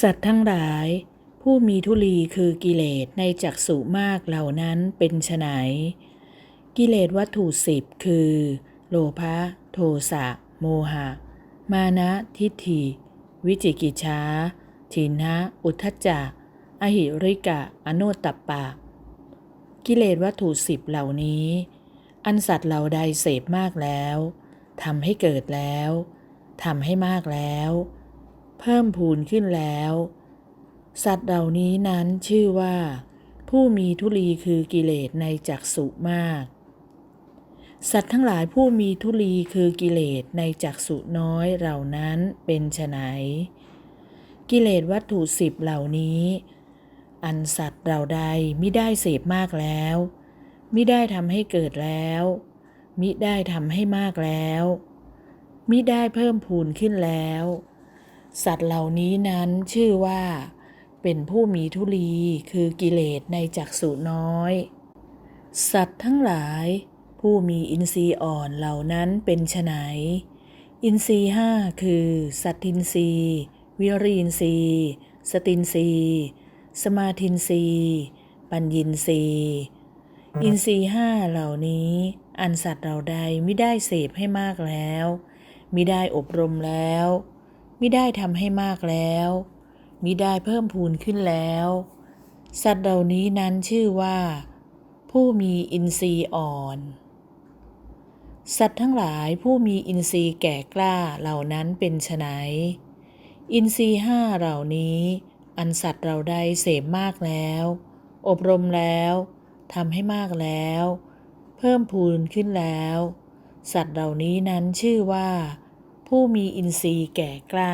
สัตว์ทั้งหลาย ผู้มีทุลีคือกิเลสในจักสุมากเหล่านั้นเป็นไฉนกิเลสวัตถุสิบคือ โลภะโทสะ โมหะ มานะทิฏฐิ วิจิกิจฉาทินะอุทธัจจะ อหิริกะ อโนตตปะ กิเลสวัตถุสิบเหล่านี้ อันสัตว์เหล่าใดเสพมากแล้วทำให้เกิดแล้วทำให้มากแล้ว เพิ่มพูนขึ้นแล้ว สัตว์เหล่านี้นั้นชื่อว่า ผู้มีทุลีคือกิเลสในจักสุมาก สัตว์ทั้งหลายผู้มีทุลีคือกิเลสในจักสุน้อยเหล่านั้นเป็นไฉนกิเลสวัตถุสิบเหล่านี้ อันสัตว์เหล่าใดมิได้เสพมากแล้วมิได้ทำให้เกิดแล้ว มิได้ทำให้มากแล้ว มิได้เพิ่มพูนขึ้นแล้ว สัตว์เหล่านี้นั้นชื่อว่า เป็นผู้มีทุลีคือกิเลสในจักสุน้อย สัตว์ทั้งหลาย ผู้มีอินทรีย์อ่อนเหล่านั้นเป็นไฉนอินทรีย์ห้าคือ สัตทินทรีย์วิริยินทรีย์สตินทรีย์สมาธินทรีย์ปัญญินทรีย์อินทรีย์ห้าเหล่านี้ อันสัตว์เราใดไม่ได้เสพให้มากแล้วมิได้อบรมแล้ว มิได้ทำให้มากแล้วมิได้เพิ่มพูนขึ้นแล้ว สัตว์เหล่านี้นั้นชื่อว่า ผู้มีอินทรีย์อ่อน สัตว์ทั้งหลายผู้มีอินทรีย์แก่กล้าเหล่านั้นเป็นไฉนอินทรีย์ห้าเหล่านี้ อันสัตว์เราได้เสพมากแล้ว อบรมแล้วทำให้มากแล้ว เพิ่มพูนขึ้นแล้ว สัตว์เหล่านี้นั้นชื่อว่า ผู้มีอินทรีย์แก่กล้า